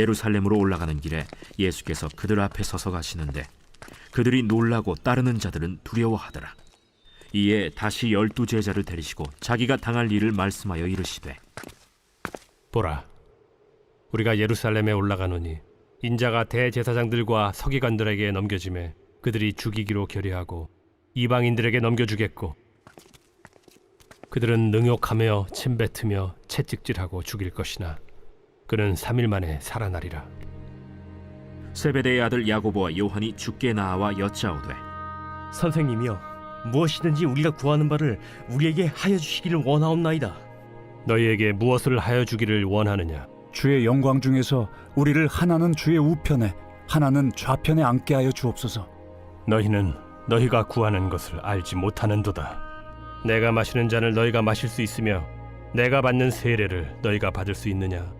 예루살렘으로 올라가는 길에 예수께서 그들 앞에 서서 가시는데 그들이 놀라고 따르는 자들은 두려워하더라. 이에 다시 열두 제자를 데리시고 자기가 당할 일을 말씀하여 이르시되 보라, 우리가 예루살렘에 올라가노니 인자가 대제사장들과 서기관들에게 넘겨짐에 그들이 죽이기로 결의하고 이방인들에게 넘겨주겠고 그들은 능욕하며 침뱉으며 채찍질하고 죽일 것이나 그는 삼일 만에 살아나리라. 세베대의 아들 야고보와 요한이 죽게 나와 여짜오되 선생님이여 무엇이든지 우리가 구하는 바를 우리에게 하여 주시기를 원하옵나이다 너희에게 무엇을 하여 주기를 원하느냐? 주의 영광 중에서 우리를 하나는 주의 우편에 하나는 좌편에 앉게 하여 주옵소서. 너희는 너희가 구하는 것을 알지 못하는도다. 내가 마시는 잔을 너희가 마실 수 있으며 내가 받는 세례를 너희가 받을 수 있느냐?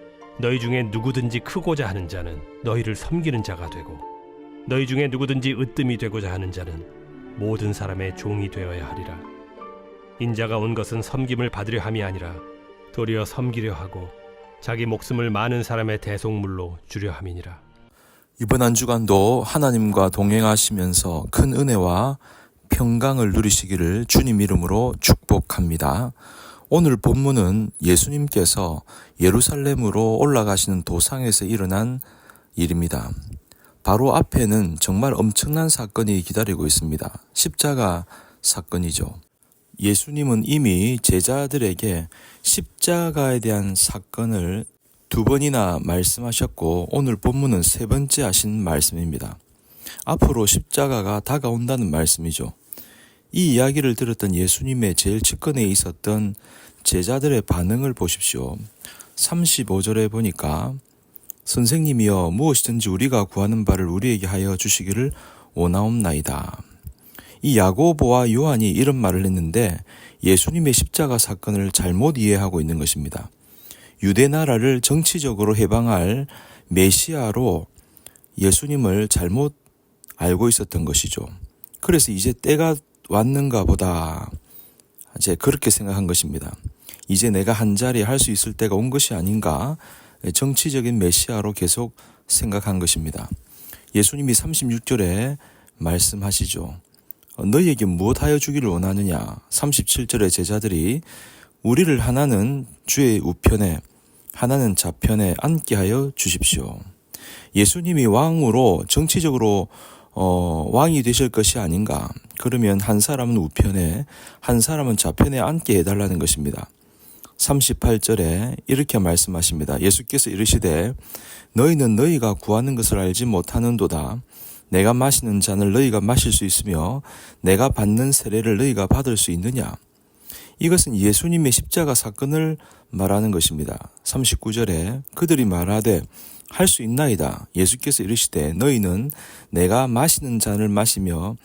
너희 중에 누구든지 크고자 하는 자는 너희를 섬기는 자가 되고 너희 중에 누구든지 으뜸이 되고자 하는 자는 모든 사람의 종이 되어야 하리라 인자가 온 것은 섬김을 받으려 함이 아니라 도리어 섬기려 하고 자기 목숨을 많은 사람의 대속물로 주려 함이니라 이번 한 주간도 하나님과 동행하시면서 큰 은혜와 평강을 누리시기를 주님 이름으로 축복합니다. 오늘 본문은 예수님께서 예루살렘으로 올라가시는 도상에서 일어난 일입니다. 바로 앞에는 정말 엄청난 사건이 기다리고 있습니다. 십자가 사건이죠. 예수님은 이미 제자들에게 십자가에 대한 사건을 두 번이나 말씀하셨고 오늘 본문은 세 번째 하신 말씀입니다. 앞으로 십자가가 다가온다는 말씀이죠. 이 이야기를 들었던 예수님의 제일 측근에 있었던 제자들의 반응을 보십시오. 35절에 보니까 선생님이여 무엇이든지 우리가 구하는 바를 우리에게 하여 주시기를 원하옵나이다. 이 야고보와 요한이 이런 말을 했는데 예수님의 십자가 사건을 잘못 이해하고 있는 것입니다. 유대 나라를 정치적으로 해방할 메시아로 예수님을 잘못 알고 있었던 것이죠. 그래서 이제 때가 왔는가 보다. 이제 그렇게 생각한 것입니다. 이제 내가 한 자리 할수 있을 때가 온 것이 아닌가. 정치적인 메시아로 계속 생각한 것입니다. 예수님이 36절에 말씀하시죠. 너희에게 무엇하여 주기를 원하느냐? 37절에 제자들이 우리를 하나는 주의 우편에 하나는 좌편에 앉게 하여 주십시오. 예수님이 왕으로 정치적으로 어, 왕이 되실 것이 아닌가. 그러면 한 사람은 우편에 한 사람은 좌편에 앉게 해달라는 것입니다. 38절에 이렇게 말씀하십니다. 예수께서 이르시되 너희는 너희가 구하는 것을 알지 못하는도다. 내가 마시는 잔을 너희가 마실 수 있으며 내가 받는 세례를 너희가 받을 수 있느냐? 이것은 예수님의 십자가 사건을 말하는 것입니다. 39절에 그들이 말하되 할 수 있나이다. 예수께서 이르시되 너희는 내가 마시는 잔을 마시며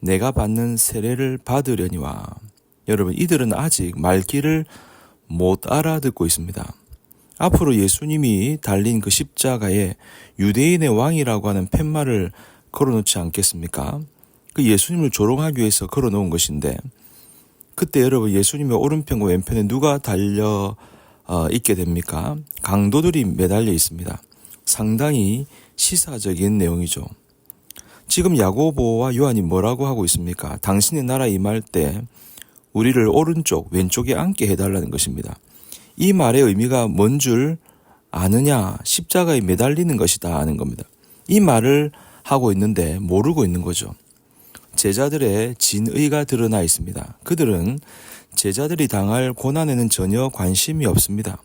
내가 받는 세례를 받으려니와 여러분 이들은 아직 말귀를 못 알아듣고 있습니다. 앞으로 예수님이 달린 그 십자가에 유대인의 왕이라고 하는 팻말을 걸어놓지 않겠습니까? 그 예수님을 조롱하기 위해서 걸어놓은 것인데 그때 여러분 예수님의 오른편과 왼편에 누가 달려 어, 있게 됩니까? 강도들이 매달려 있습니다. 상당히 시사적인 내용이죠. 지금 야고보와 요한이 뭐라고 하고 있습니까? 당신의 나라 임할 때 우리를 오른쪽, 왼쪽에 앉게 해달라는 것입니다. 이 말의 의미가 뭔 줄 아느냐? 십자가에 매달리는 것이다 하는 겁니다. 이 말을 하고 있는데 모르고 있는 거죠. 제자들의 진의가 드러나 있습니다. 그들은 제자들이 당할 고난에는 전혀 관심이 없습니다.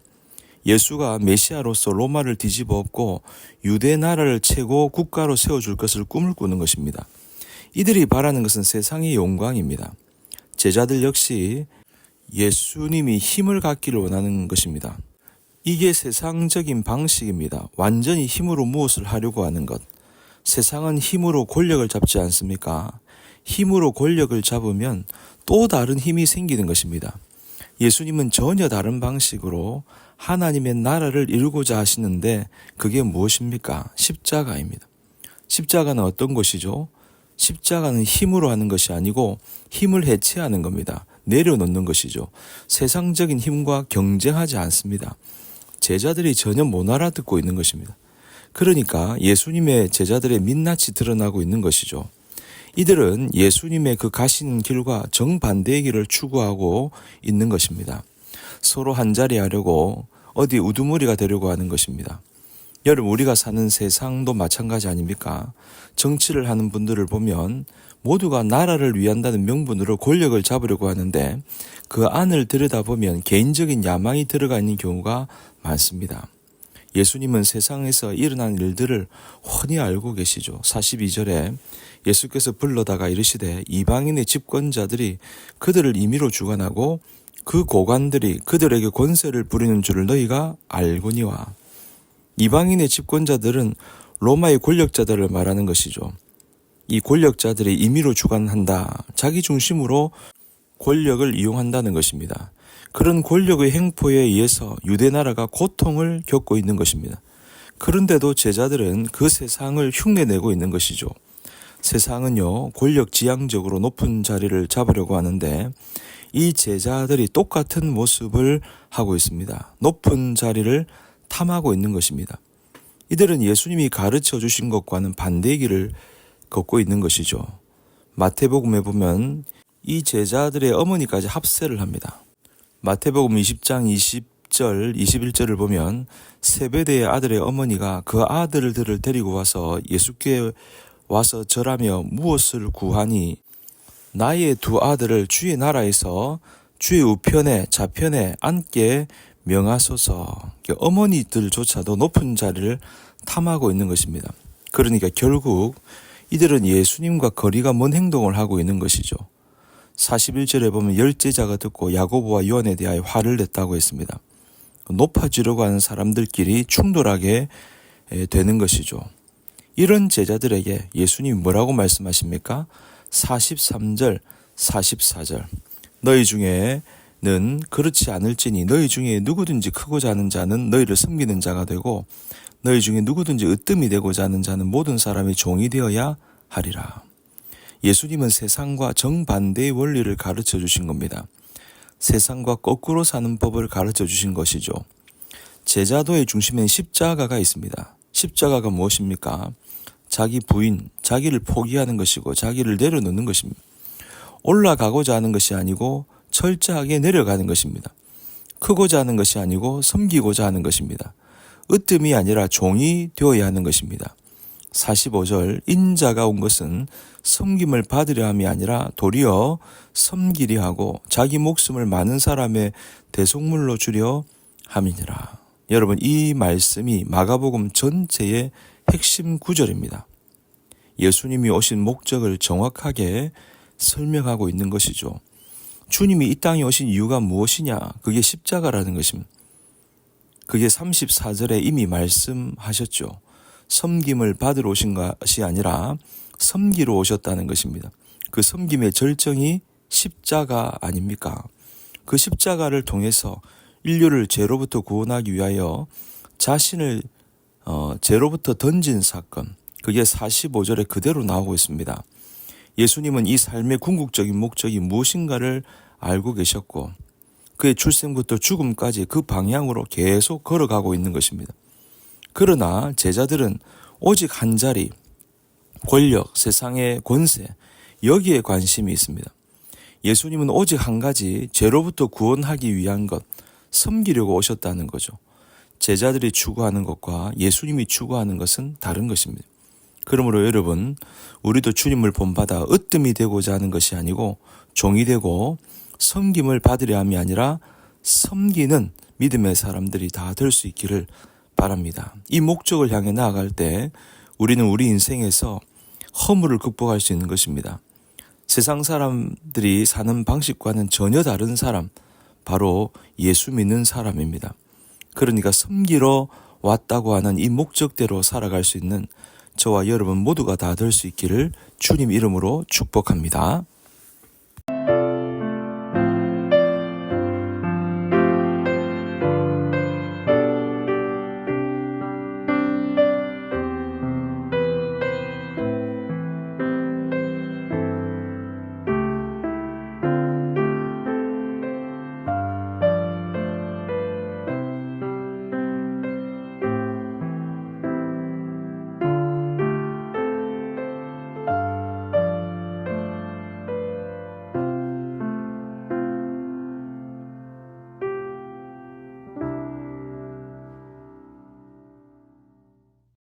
예수가 메시아로서 로마를 뒤집어 엎고 유대 나라를 최고 국가로 세워줄 것을 꿈을 꾸는 것입니다. 이들이 바라는 것은 세상의 영광입니다. 제자들 역시 예수님이 힘을 갖기를 원하는 것입니다. 이게 세상적인 방식입니다. 완전히 힘으로 무엇을 하려고 하는 것. 세상은 힘으로 권력을 잡지 않습니까? 힘으로 권력을 잡으면 또 다른 힘이 생기는 것입니다. 예수님은 전혀 다른 방식으로 하나님의 나라를 이루고자 하시는데 그게 무엇입니까? 십자가입니다. 십자가는 어떤 것이죠? 십자가는 힘으로 하는 것이 아니고 힘을 해체하는 겁니다. 내려놓는 것이죠. 세상적인 힘과 경쟁하지 않습니다. 제자들이 전혀 못 알아듣고 있는 것입니다. 그러니까 예수님의 제자들의 민낯이 드러나고 있는 것이죠. 이들은 예수님의 그 가시는 길과 정반대의 길을 추구하고 있는 것입니다. 서로 한자리 하려고 어디 우두머리가 되려고 하는 것입니다. 여러분, 우리가 사는 세상도 마찬가지 아닙니까? 정치를 하는 분들을 보면 모두가 나라를 위한다는 명분으로 권력을 잡으려고 하는데 그 안을 들여다보면 개인적인 야망이 들어가 있는 경우가 많습니다. 예수님은 세상에서 일어난 일들을 훤히 알고 계시죠. 42절에 예수께서 불러다가 이르시되 이방인의 집권자들이 그들을 임의로 주관하고 그 고관들이 그들에게 권세를 부리는 줄을 너희가 알거니와 이방인의 집권자들은 로마의 권력자들을 말하는 것이죠. 이 권력자들이 임의로 주관한다. 자기 중심으로 권력을 이용한다는 것입니다. 그런 권력의 행포에 의해서 유대 나라가 고통을 겪고 있는 것입니다. 그런데도 제자들은 그 세상을 흉내내고 있는 것이죠. 세상은요, 권력 지향적으로 높은 자리를 잡으려고 하는데 이 제자들이 똑같은 모습을 하고 있습니다. 높은 자리를 탐하고 있는 것입니다. 이들은 예수님이 가르쳐 주신 것과는 반대의 길을 걷고 있는 것이죠. 마태복음에 보면 이 제자들의 어머니까지 합세를 합니다. 마태복음 20장 20절, 21절을 보면 세베대의 아들의 어머니가 그 아들들을 데리고 와서 예수께 와서 절하며 무엇을 구하니 나의 두 아들을 주의 나라에서 주의 우편에 좌편에 앉게 명하소서. 어머니들조차도 높은 자리를 탐하고 있는 것입니다. 그러니까 결국 이들은 예수님과 거리가 먼 행동을 하고 있는 것이죠. 41절에 보면 열제자가 듣고 야고보와 요한에 대하여 화를 냈다고 했습니다. 높아지려고 하는 사람들끼리 충돌하게 되는 것이죠. 이런 제자들에게 예수님이 뭐라고 말씀하십니까? 43절, 44절. 너희 중에는 그렇지 않을지니 너희 중에 누구든지 크고자 하는 자는 너희를 섬기는 자가 되고 너희 중에 누구든지 으뜸이 되고자 하는 자는 모든 사람의 종이 되어야 하리라. 예수님은 세상과 정반대의 원리를 가르쳐 주신 겁니다. 세상과 거꾸로 사는 법을 가르쳐 주신 것이죠. 제자도의 중심엔 십자가가 있습니다. 십자가가 무엇입니까? 자기 부인, 자기를 포기하는 것이고 자기를 내려놓는 것입니다. 올라가고자 하는 것이 아니고 철저하게 내려가는 것입니다. 크고자 하는 것이 아니고 섬기고자 하는 것입니다. 으뜸이 아니라 종이 되어야 하는 것입니다. 45절 인자가 온 것은 섬김을 받으려 함이 아니라 도리어 섬기리 하고 자기 목숨을 많은 사람의 대속물로 주려 함이니라. 여러분 이 말씀이 마가복음 전체의 핵심 구절입니다. 예수님이 오신 목적을 정확하게 설명하고 있는 것이죠. 주님이 이 땅에 오신 이유가 무엇이냐? 그게 십자가라는 것입니다. 그게 34절에 이미 말씀하셨죠. 섬김을 받으러 오신 것이 아니라 섬기러 오셨다는 것입니다. 그 섬김의 절정이 십자가 아닙니까? 그 십자가를 통해서 인류를 죄로부터 구원하기 위하여 자신을 어, 죄로부터 던진 사건, 그게 45절에 그대로 나오고 있습니다. 예수님은 이 삶의 궁극적인 목적이 무엇인가를 알고 계셨고, 그의 출생부터 죽음까지 그 방향으로 계속 걸어가고 있는 것입니다. 그러나 제자들은 오직 한 자리, 권력, 세상의 권세, 여기에 관심이 있습니다. 예수님은 오직 한 가지, 죄로부터 구원하기 위한 것, 섬기려고 오셨다는 거죠. 제자들이 추구하는 것과 예수님이 추구하는 것은 다른 것입니다. 그러므로 여러분, 우리도 주님을 본받아 으뜸이 되고자 하는 것이 아니고 종이 되고 섬김을 받으려 함이 아니라 섬기는 믿음의 사람들이 다 될 수 있기를 바랍니다. 이 목적을 향해 나아갈 때 우리는 우리 인생에서 허물을 극복할 수 있는 것입니다. 세상 사람들이 사는 방식과는 전혀 다른 사람, 바로 예수 믿는 사람입니다. 그러니까 섬기러 왔다고 하는 이 목적대로 살아갈 수 있는 저와 여러분 모두가 다 될 수 있기를 주님 이름으로 축복합니다.